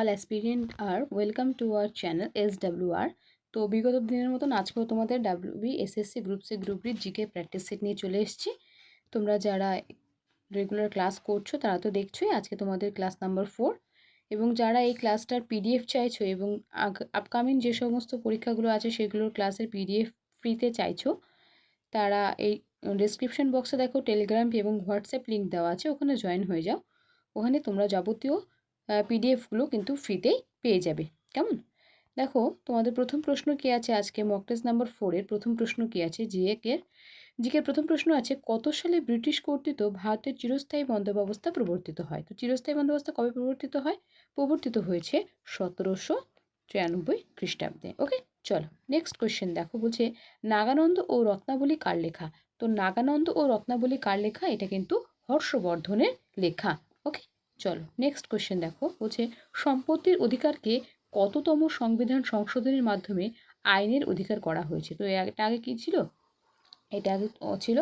All aspirant R welcome to our channel S W আর তো বিগত দিনের মতন আজকেও তোমাদের W B SSC group C group D GK practice set নিয়ে চলে এসেছি। তোমরা যারা রেগুলার ক্লাস করছ, তারা তো দেখছোই আজকে তোমাদের ক্লাস নাম্বার ফোর এবং যারা এই ক্লাসটার পিডিএফ চাইছো এবং আপকামিং যে সমস্ত পরীক্ষাগুলো আছে, সেগুলোর ক্লাসের পিডিএফ ফ্রিতে চাইছো, তারা এই ডিসক্রিপশন বক্সে দেখো টেলিগ্রাম এবং হোয়াটসঅ্যাপ লিঙ্ক দেওয়া আছে, ওখানে জয়েন হয়ে যাও। ওখানে তোমরা যাবতীয় পিডিএফগুলো কিন্তু ফ্রিতেই পেয়ে যাবে। কেমন? দেখো, তোমাদের প্রথম প্রশ্ন কী আছে আজকে? মক টেস্ট নাম্বার ফোরের প্রথম প্রশ্ন কী আছে? জিএকের জিকের প্রথম প্রশ্ন আছে, কত সালে ব্রিটিশ কর্তৃত ভারতের চিরস্থায়ী বন্দোবস্তা প্রবর্তিত হয়? তো চিরস্থায়ী বন্দোবস্তা কবে প্রবর্তিত হয়? প্রবর্তিত হয়েছে সতেরোশো চুরানব্বই খ্রিস্টাব্দে। ওকে চলো নেক্সট কোয়েশ্চেন দেখো, বলছে, নাগানন্দ ও রত্নাবলী কার লেখা? তো নাগানন্দ ও রত্নাবলী কার লেখা? এটা কিন্তু হর্ষবর্ধনের লেখা। ওকে চলো নেক্সট কোয়েশ্চেন দেখো। বলছে, সম্পত্তির অধিকারকে কততম সংবিধান সংশোধনের মাধ্যমে আইনের অধিকার করা হয়েছে? তো এটা আগে কী ছিল? এটা আগে ছিল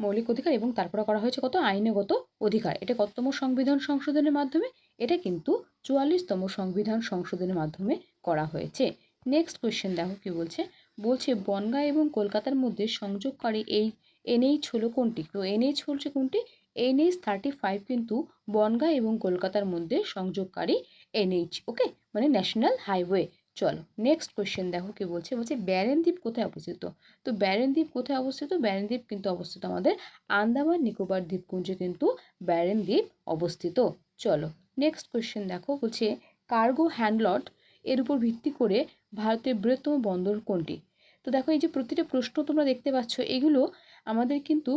মৌলিক অধিকার এবং তারপরে করা হয়েছে কত? আইনগত অধিকার। এটা কততম সংবিধান সংশোধনের মাধ্যমে? এটা কিন্তু চুয়াল্লিশতম সংবিধান সংশোধনের মাধ্যমে করা হয়েছে। নেক্সট কোয়েশ্চেন দেখো কী বলছে? বলছে, বনগাঁ এবং কলকাতার মধ্যে সংযোগকারী এই এনএইচ হলো কোনটি? তো এনএইচ হচ্ছে কোনটি? এনএইচ থার্টি ফাইভ কিন্তু বনগাঁ এবং কলকাতার মধ্যে সংযোগকারী এনএইচ ওকে মানে ন্যাশনাল হাইওয়ে চলো নেক্সট কোয়েশ্চেন দেখো কি বলছে। বলছে, ব্যারেনদ্বীপ কোথায় অবস্থিত? তো ব্যারেনদ্বীপ কোথায় অবস্থিত? ব্যারেনদ্বীপ কিন্তু অবস্থিত আমাদের আন্দামান, নিকোবর দ্বীপপুঞ্জে কিন্তু ব্যারেনদ্বীপ অবস্থিত। চলো নেক্সট কোয়েশ্চেন দেখো। বলছে কার্গো হ্যান্ডলট এর উপর ভিত্তি করে ভারতের বৃহত্তম বন্দর কোনটি? তো দেখো, এই যে প্রতিটা প্রশ্ন তোমরা দেখতে পাচ্ছ, এগুলো আমাদের কিন্তু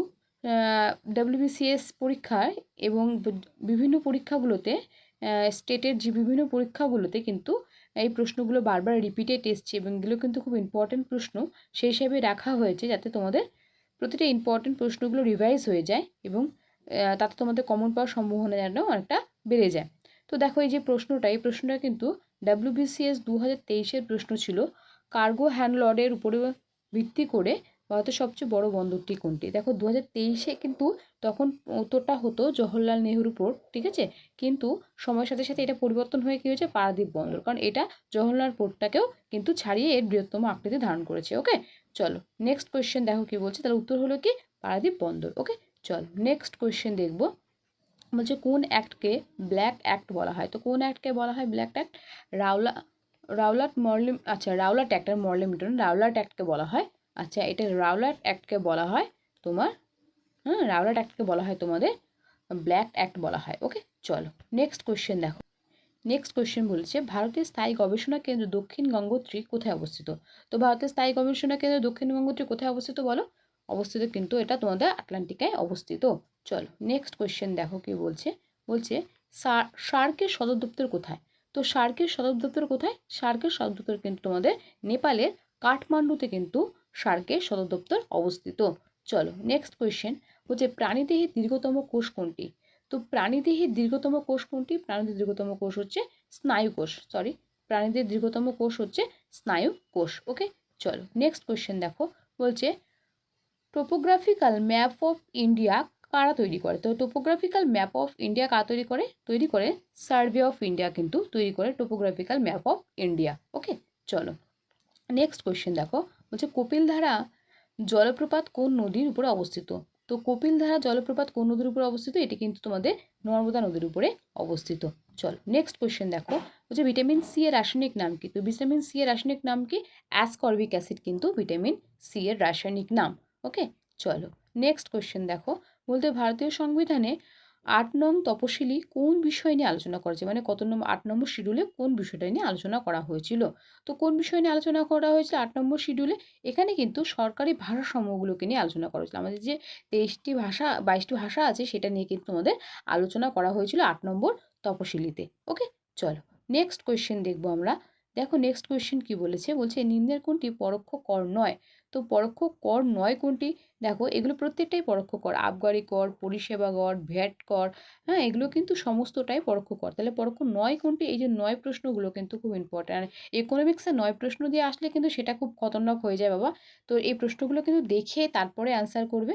ডাব্লিউবিসিএস পরীক্ষায় এবং বিভিন্ন পরীক্ষাগুলোতে স্টেটের যে বিভিন্ন পরীক্ষাগুলোতে কিন্তু এই প্রশ্নগুলো বারবার রিপিটেড এসছে এবং এগুলো কিন্তু খুব ইম্পর্ট্যান্ট প্রশ্ন। সেই হিসাবে রাখা হয়েছে যাতে তোমাদের প্রতিটা ইম্পর্ট্যান্ট প্রশ্নগুলো রিভাইজ হয়ে যায় এবং তাতে তোমাদের কমন পাওয়ার সম্ভাবনা যেন অনেকটা বেড়ে যায়। তো দেখো এই যে প্রশ্নটা, এই প্রশ্নটা কিন্তু ডাব্লিউবিসিএস দু হাজার তেইশের প্রশ্ন ছিল। কার্গো হ্যান্ডলডের উপরে ভিত্তি করে ভারতের সবচেয়ে বড় বন্দরটি কোনটি? দেখো দু হাজার তেইশে কিন্তু তখন উত্তরটা হতো জওহরলাল নেহরু পোর্ট ঠিক আছে? কিন্তু সময়ের সাথে সাথে এটা পরিবর্তন হয়ে কী হয়েছে? পারাদ্বীপ বন্দর। কারণ এটা জওহরলাল পোর্টটাকেও কিন্তু ছাড়িয়ে এর বৃহত্তম আকৃতি ধারণ করেছে ওকে চলো নেক্সট কোয়েশ্চেন দেখো কী বলছে? তাহলে উত্তর হলো কি? পারাদ্বীপ বন্দর ওকে চল নেক্সট কোয়েশ্চেন দেখব। বলছে, কোন অ্যাক্টকে ব্ল্যাক অ্যাক্ট বলা হয়? তো কোন অ্যাক্টকে বলা হয় ব্ল্যাক অ্যাক্ট রাওলা, রাওলাট মর্লিম আচ্ছা রাওলাট অ্যাক্ট আর মর্লিমিটন রাওলাট অ্যাক্টকে বলা হয় আচ্ছা এটা রাওলাট অ্যাক্টকে বলা হয় তোমার হ্যাঁ রাওলাট অ্যাক্টকে বলা হয় তোমাদের, ব্ল্যাক অ্যাক্ট বলা হয়, ওকে? চলো, নেক্সট কোয়েশ্চেন দেখো। নেক্সট কোয়েশ্চেন বলছে, ভারতের স্থায়ী গবেষণা কেন্দ্র দক্ষিণ গঙ্গোত্রী কোথায় অবস্থিত? তো ভারতের স্থায়ী গবেষণা কেন্দ্র দক্ষিণ গঙ্গোত্রী কোথায় অবস্থিত বলো? অবস্থিত কিন্তু এটা তোমাদের আটলান্টিকায় অবস্থিত। চলো, নেক্সট কোয়েশ্চেন দেখো কি বলছে বলছে সার্কের সদর দপ্তর কোথায়? তো সার্কের সদর দপ্তর কোথায়? সার্কের সদর দপ্তর কিন্তু তোমাদের নেপালের কাঠমান্ডুতে কিন্তু সার্কের সদর দপ্তর অবস্থিত। চলো নেক্সট কোয়েশ্চেন হচ্ছে প্রাণীদেহের দীর্ঘতম কোষ কোনটি? তো প্রাণীদেহের দীর্ঘতম কোষ কোনটি? প্রাণীদের দীর্ঘতম কোষ হচ্ছে স্নায়ু কোষ সরি প্রাণীদের দীর্ঘতম কোষ হচ্ছে স্নায়ু কোষ ওকে চলো নেক্সট কোয়েশ্চেন দেখো, বলছে টোপোগ্রাফিক্যাল ম্যাপ অফ ইন্ডিয়া কারা তৈরি করে? তো টোপোগ্রাফিক্যাল ম্যাপ অফ ইন্ডিয়া কারা তৈরি করে? তৈরি করে সার্ভে অফ ইন্ডিয়া কিন্তু তৈরি করে topographical map of India okay চলো নেক্সট কোয়েশ্চেন দেখো বলছে কপিলধারা জলপ্রপাত কোন নদীর উপরে অবস্থিত? তো কপিলধারা জলপ্রপাত কোন নদীর উপরে অবস্থিত? এটি কিন্তু তোমাদের নর্মদা নদীর উপরে অবস্থিত। চলো নেক্সট কোয়েশ্চেন দেখো। বলছে, ভিটামিন সি এর রাসায়নিক নাম কি? তো ভিটামিন সি এর রাসায়নিক নাম কি? অ্যাসকর্বিক অ্যাসিড কিন্তু ভিটামিন সি এর রাসায়নিক নাম। ওকে চলো নেক্সট কোয়েশ্চেন দেখো। বলতে, ভারতীয় সংবিধানে আট নং তপশিলি কোন বিষয় নিয়ে আলোচনা করেছে? মানে কত নম্বর আট নম্বর শিডিউলে কোন বিষয়টা নিয়ে আলোচনা করা হয়েছিল? তো কোন বিষয় নিয়ে আলোচনা করা হয়েছিল? আট নম্বর শিডিউলে এখানে কিন্তু সরকারি ভাষা সমূহগুলোকে নিয়ে আলোচনা করা হয়েছিল। আমাদের যে তেইশটি ভাষা, বাইশটি ভাষা আছে সেটা নিয়ে কিন্তু আমাদের আলোচনা করা হয়েছিল আট নম্বর তপশিলিতে। ওকে? চলো নেক্সট কোয়েশ্চেন দেখব আমরা। দেখো নেক্সট কোয়েশ্চেন কি বলেছে? বলছে, নিম্নের কোনটি পরোক্ষ কর নয়? তো পরোক্ষ কর নয় কোনটি? দেখো, এগুলো প্রত্যেকটাই পরোক্ষ কর। আবগারি কর, পরিষেবা কর, ভ্যাট কর হ্যাঁ এগুলো কিন্তু সমস্তটাই পরোক্ষ কর। তাহলে পরোক্ষ নয় কোনটি? এই যে নয় প্রশ্নগুলো কিন্তু খুব ইম্পর্ট্যান্ট ইকোনমিক্সে নয় প্রশ্ন দিয়ে আসলে কিন্তু সেটা খুব খতরনাক হয়ে যায়, বাবা। তো এই প্রশ্নগুলো কিন্তু দেখে তারপরে অ্যান্সার করবে।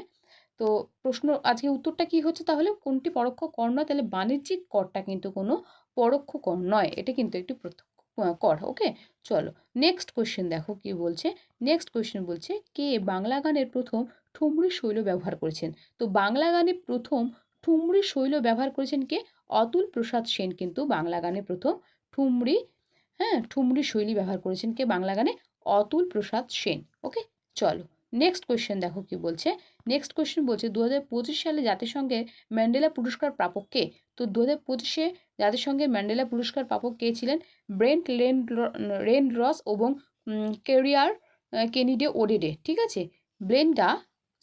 তো প্রশ্ন, আজকে উত্তরটা কি হচ্ছে তাহলে? কোনটি পরোক্ষ কর নয়? তাহলে বাণিজ্যিক করটা কিন্তু কোনো পরোক্ষ কর নয়। এটা কিন্তু একটি প্রত্যক্ষ কর, ওকে? চলো নেক্সট কোয়েশ্চেন দেখো কি বলছে। নেক্সট কোয়েশ্চেন বলছে, কে বাংলা গানের প্রথম ঠুমরি শৈল ব্যবহার করেছেন? তো বাংলা গানে প্রথম ঠুমরি শৈল ব্যবহার করেছেন কে? অতুল প্রসাদ সেন কিন্তু বাংলা গানে প্রথম ঠুমরি হ্যাঁ ঠুমরি শৈলী ব্যবহার করেছেন কে বাংলা গানে? অতুল প্রসাদ সেন, ওকে? চলো নেক্সট কোয়েশ্চেন দেখো কি বলছে। নেক্সট কোয়েশ্চেন বলছে দু হাজার পঁচিশ সালে জাতিসংঘের ম্যান্ডেলা পুরস্কার প্রাপক কে? তো দু হাজার পঁচিশে জাতিসংঘের ম্যান্ডেলা পুরস্কার প্রাপক কে ছিলেন? ব্রেন্ট লেন রেন রস এবং কেরিয়ার কেনিডে ওডেডে, ঠিক আছে? ব্লেন্ডা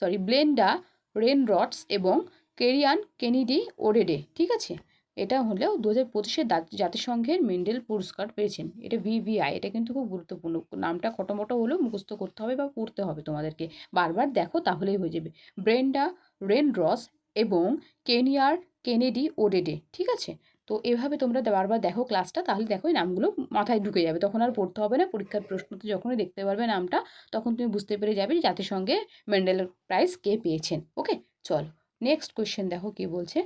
সরি ব্লেন্ডা রেন রডস এবং কেরিয়ান কেনিডি ওডেডে, ঠিক আছে? এটা হলেও দু হাজার পঁচিশে জাতিসংঘের মেন্ডেল পুরস্কার পেয়েছেন। এটা ভিভিআই, এটা কিন্তু খুব গুরুত্বপূর্ণ। নামটা খটোমটো হলেও মুখস্থ করতে হবে বা পড়তে হবে তোমাদেরকে। বারবার দেখো তাহলেই হয়ে যাবে। ব্রেন্ডা রেন রস এবং কেনিয়ার কেনেডি ওডেডে, ঠিক আছে? তো এভাবে তোমরা বারবার দেখো ক্লাসটা তাহলে দেখো নামগুলো মাথায় ঢুকে যাবে। তখন আর পড়তে হবে না, পরীক্ষার প্রশ্নতে যখনই দেখতে পারবে নামটা, তখন তুমি বুঝতে পেরে যাবে যে জাতিসংঘে মেন্ডেল প্রাইজ কে পেয়েছেন। ওকে চলো নেক্সট কোয়েশ্চেন দেখো কি বলছে?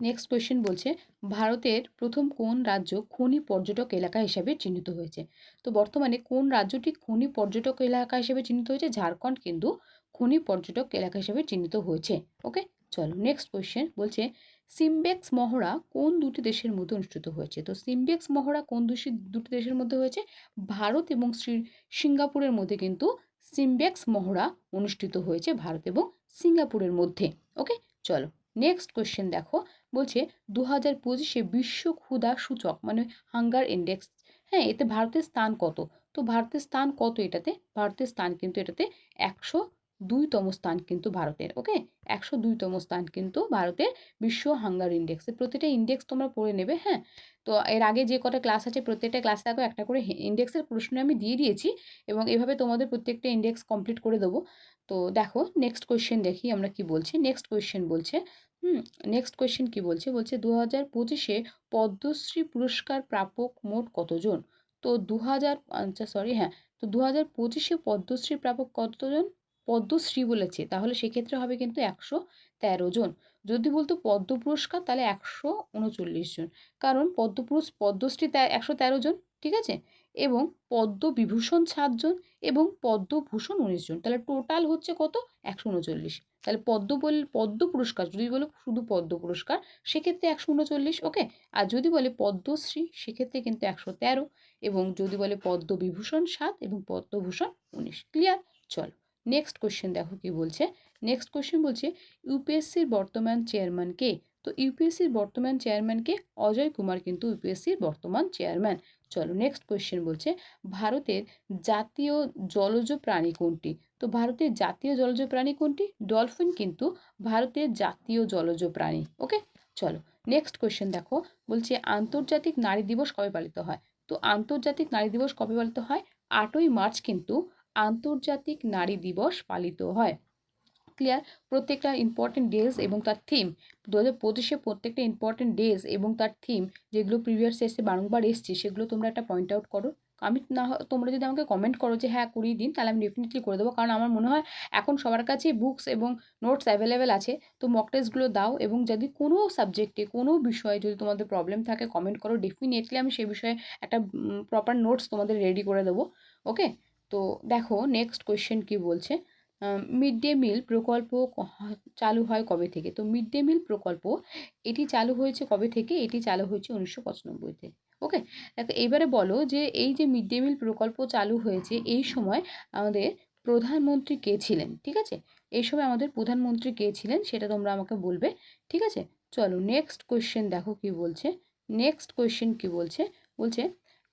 নেক্সট কোয়েশ্চেন বলছে, ভারতের প্রথম কোন রাজ্য খনি পর্যটক এলাকা হিসেবে চিহ্নিত হয়েছে? তো বর্তমানে কোন রাজ্যটি খনি পর্যটক এলাকা হিসেবে চিহ্নিত হয়েছে? ঝাড়খণ্ড কিন্তু খনি পর্যটক এলাকা হিসেবে চিহ্নিত হয়েছে। ওকে চলো নেক্সট কোয়েশ্চেন বলছে সিমবেক্স মহড়া কোন দুটি দেশের মধ্যে অনুষ্ঠিত হয়েছে? তো সিমবেক্স মহড়া কোন দুটি দুটি দেশের মধ্যে হয়েছে? ভারত এবং সিঙ্গাপুরের মধ্যে কিন্তু সিমবেক্স মহড়া অনুষ্ঠিত হয়েছে ভারত এবং সিঙ্গাপুরের মধ্যে। ওকে চলো নেক্সট কোয়েশ্চেন দেখো, বলছে দু হাজার পঁচিশে বিশ্ব ক্ষুধা সূচক মানে হাঙ্গার ইন্ডেক্স হ্যাঁ এতে ভারতের স্থান কত? তো ভারতের স্থান কত এটাতে? ভারতের স্থান কিন্তু এটাতে একশো দুইতম স্থান কিন্তু ভারতের, ওকে? একশো দুইতম স্থান কিন্তু ভারতের বিশ্ব হাঙ্গার ইন্ডেক্সে প্রতিটা ইন্ডেক্স তোমরা পড়ে নেবে হ্যাঁ? তো এর আগে যে কটা ক্লাস আছে, প্রত্যেকটা ক্লাস দেখো, একটা করে ইন্ডেক্সের প্রশ্ন আমি দিয়ে দিয়েছি এবং এভাবে তোমাদের প্রত্যেকটা ইন্ডেক্স কমপ্লিট করে দেবো। তো দেখো নেক্সট কোয়েশ্চেন দেখি আমরা কি বলছি। নেক্সট কোয়েশ্চেন বলছে, হুম নেক্সট কোয়েশ্চেন কি বলছে? বলছে দু হাজার পঁচিশে পদ্মশ্রী পুরস্কার প্রাপক মোট কতজন? তো দু হাজার আচ্ছা সরি হ্যাঁ। তো দু হাজার পঁচিশে পদ্মশ্রী প্রাপক কতজন? পদ্মশ্রী বলেছে, তাহলে সেক্ষেত্রে হবে কিন্তু একশো তেরো জন। যদি বলতো পদ্ম পুরস্কার, তাহলে একশো উনচল্লিশ জন। কারণ পদ্মপুরুষ পদ্মশ্রী একশো তেরো জন, ঠিক আছে? এবং পদ্মবিভূষণ সাতজন এবং পদ্মভূষণ উনিশ জন। তাহলে টোটাল হচ্ছে কত? একশো উনচল্লিশ। তাহলে পদ্ম বল, পদ্ম পুরস্কার, যদি বলো শুধু পদ্ম পুরস্কার, সেক্ষেত্রে একশো উনচল্লিশ, ওকে? আর যদি বলে পদ্মশ্রী, সেক্ষেত্রে কিন্তু একশো তেরো এবং যদি বলে পদ্মবিভূষণ সাত এবং পদ্মভূষণ উনিশ। ক্লিয়ার? চলো। নেক্সট কোয়েশ্চেন দেখো কি বলছে? নেক্সট কোয়েশ্চেন বলছে ইউপিএসসির বর্তমান চেয়ারম্যান কে? তো ইউপিএসসির বর্তমান চেয়ারম্যানকে অজয় কুমার কিন্তু ইউপিএসসির বর্তমান চেয়ারম্যান চলো নেক্সট কোয়েশ্চেন বলছে, ভারতের জাতীয় জলজ প্রাণী কোনটি? তো ভারতের জাতীয় জলজ প্রাণী কোনটি? ডলফিন কিন্তু ভারতের জাতীয় জলজ প্রাণী ওকে চলো নেক্সট কোয়েশ্চেন দেখো, বলছে আন্তর্জাতিক নারী দিবস কবে পালিত হয়? তো আন্তর্জাতিক নারী দিবস কবে পালিত হয়? আটই মার্চ কিন্তু আন্তর্জাতিক নারী দিবস পালিত হয়। ক্লিয়ার? প্রত্যেকটা ইম্পর্টেন্ট ডেজ এবং তার থিম দু হাজার পঁচিশে প্রত্যেকটা ইম্পর্টেন্ট ডেজ এবং তার থিম যেগুলো প্রিভিয়াস এসে বারংবার এসছে, সেগুলো তোমরা একটা পয়েন্ট আউট করো। আমি না তোমরা যদি আমাকে কমেন্ট করো যে হ্যাঁ করিয়ে দিন, তাহলে আমি ডেফিনেটলি করে দেবো। কারণ আমার মনে হয়, এখন সবার কাছে বুকস এবং নোটস অ্যাভেলেবেল আছে। তো মক টেস্টগুলো দাও এবং যদি কোনো সাবজেক্টে কোনো বিষয়ে যদি তোমাদের প্রবলেম থাকে কমেন্ট করো। ডেফিনেটলি আমি সেই বিষয়ে একটা প্রপার নোটস তোমাদের রেডি করে দেবো। ওকে তো দেখো নেক্সট কোয়েশ্চেন কি বলছে? মিড ডে মিল প্রকল্প চালু হয় কবে থেকে? তো মিড ডে মিল প্রকল্প এটি চালু হয়েছে কবে থেকে? এটি চালু হয়েছে উনিশশো পঁচানব্বইতে ওকে দেখো এবারে বলো যে এই যে মিড ডে মিল প্রকল্প চালু হয়েছে এই সময় আমাদের প্রধানমন্ত্রী কে ছিলেন? ঠিক আছে? এই সময় আমাদের প্রধানমন্ত্রী কে ছিলেন সেটা তোমরা আমাকে বলবে। ঠিক আছে? চলো নেক্সট কোয়েশ্চেন দেখো কি বলছে। নেক্সট কোয়েশ্চেন কি বলছে? বলছে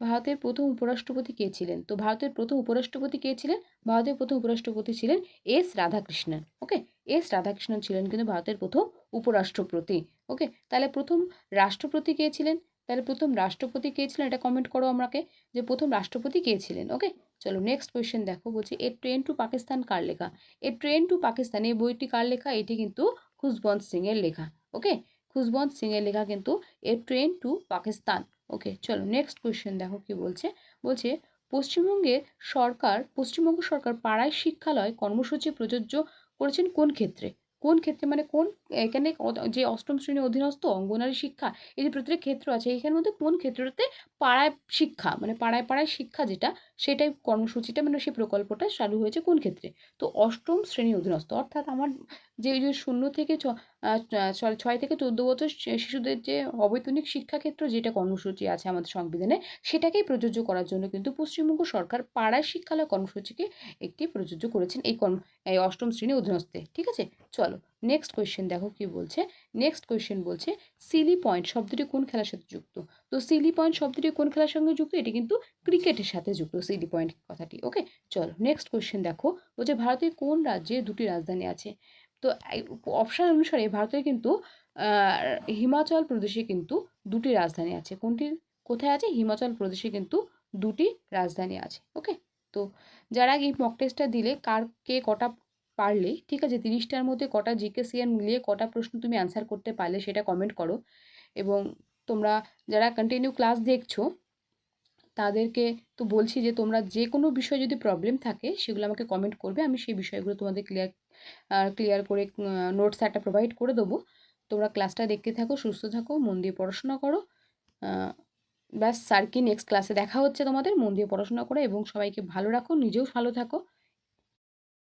ভারতের প্রথম উপরাষ্ট্রপতি কে ছিলেন? তো ভারতের প্রথম উপরাষ্ট্রপতি কে ছিলেন? ভারতের প্রথম উপরাষ্ট্রপতি ছিলেন S Radhakrishnan okay S Radhakrishnan ছিলেন কিন্তু ভারতের প্রথম উপরাষ্ট্রপতি ওকে তাহলে প্রথম রাষ্ট্রপতি কে ছিলেন? তাহলে প্রথম রাষ্ট্রপতি কে ছিলেন? এটা কমেন্ট করো আমাকে, যে প্রথম রাষ্ট্রপতি কে ছিলেন ওকে চলো নেক্সট কোয়েশ্চেন দেখো, বলছি এ ট্রেন টু পাকিস্তান কার লেখা? এ ট্রেন টু পাকিস্তান, এই বইটি কার লেখা? এটি কিন্তু খুশবন্ত সিংয়ের লেখা ওকে খুশবন্ত সিংয়ের লেখা কিন্তু a train to Pakistan. Okay চলো নেক্সট কোয়েশ্চেন দেখো কি বলছে। বলছে, পশ্চিমবঙ্গে সরকার, পশ্চিমবঙ্গ সরকার পাড়ায় শিক্ষালয় কর্মসূচি প্রযোজ্য করেছেন কোন ক্ষেত্রে? কোন ক্ষেত্রে মানে কোন এখানে যে অষ্টম শ্রেণির অধীনস্থ অঙ্গনারী শিক্ষা, এই যে প্রতিটা ক্ষেত্র আছে এইখানের মধ্যে কোন ক্ষেত্রটাতে পাড়ায় শিক্ষা মানে পাড়ায় পাড়ায় শিক্ষা যেটা, সেটাই কর্মসূচিটা মানে সেই প্রকল্পটা চালু হয়েছে কোন ক্ষেত্রে? তো অষ্টম শ্রেণির অধীনস্থ, অর্থাৎ আমার যে ওই যে শূন্য থেকে ছয় থেকে চোদ্দ বছর শিশুদের যে অবৈতনিক শিক্ষাক্ষেত্র যেটা কর্মসূচি আছে আমাদের সংবিধানে, সেটাকেই প্রযোজ্য করার জন্য কিন্তু পশ্চিমবঙ্গ সরকার পাড়ায় শিক্ষালয় কর্মসূচিকে একটি প্রযোজ্য করেছেন এই কর্ম, এই অষ্টম শ্রেণি অধীনস্থে, ঠিক আছে? চলো নেক্সট কোয়েশ্চেন দেখো কি বলছে? নেক্সট কোয়েশ্চেন বলছে সিলি পয়েন্ট শব্দটি কোন খেলার সাথে যুক্ত? তো সিলি পয়েন্ট শব্দটি কোন খেলার সঙ্গে যুক্ত? এটি কিন্তু ক্রিকেটের সাথে যুক্ত সিলি পয়েন্ট কথাটি ওকে চলো নেক্সট কোয়েশ্চেন দেখো, বলছে ভারতের কোন রাজ্যে দুটি রাজধানী আছে? তো অপশান অনুসারে ভারতের কিন্তু হিমাচল প্রদেশে কিন্তু দুটি রাজধানী আছে। কোনটি, কোথায় আছে? হিমাচল প্রদেশে কিন্তু দুটি রাজধানী আছে ওকে তো যারা এই মক টেস্টটা দিলে কার, কে কটা পারলে, ঠিক আছে? তিরিশটার মধ্যে কটা জিকে সিএন মিলিয়ে কটা প্রশ্ন তুমি অ্যান্সার করতে পারলে সেটা কমেন্ট করো। এবং তোমরা যারা কন্টিনিউ ক্লাস দেখছ, তাদেরকে তো বলছি যে তোমরা যে কোনো বিষয়ে যদি প্রবলেম থাকে, সেগুলো আমাকে কমেন্ট করবে। আমি সেই বিষয়গুলো তোমাদের ক্লিয়ার ক্লিয়ার করে নোটস একটা প্রোভাইড করে দেবো। তোমরা ক্লাসটা দেখতে থাকো, সুস্থ থাকো, মন দিয়ে পড়াশোনা করো। ব্যাস স্যার কি নেক্সট ক্লাসে দেখা হচ্ছে তোমাদের। মন দিয়ে পড়াশোনা করো এবং সবাইকে ভালো রাখো, নিজেও ভালো থাকো।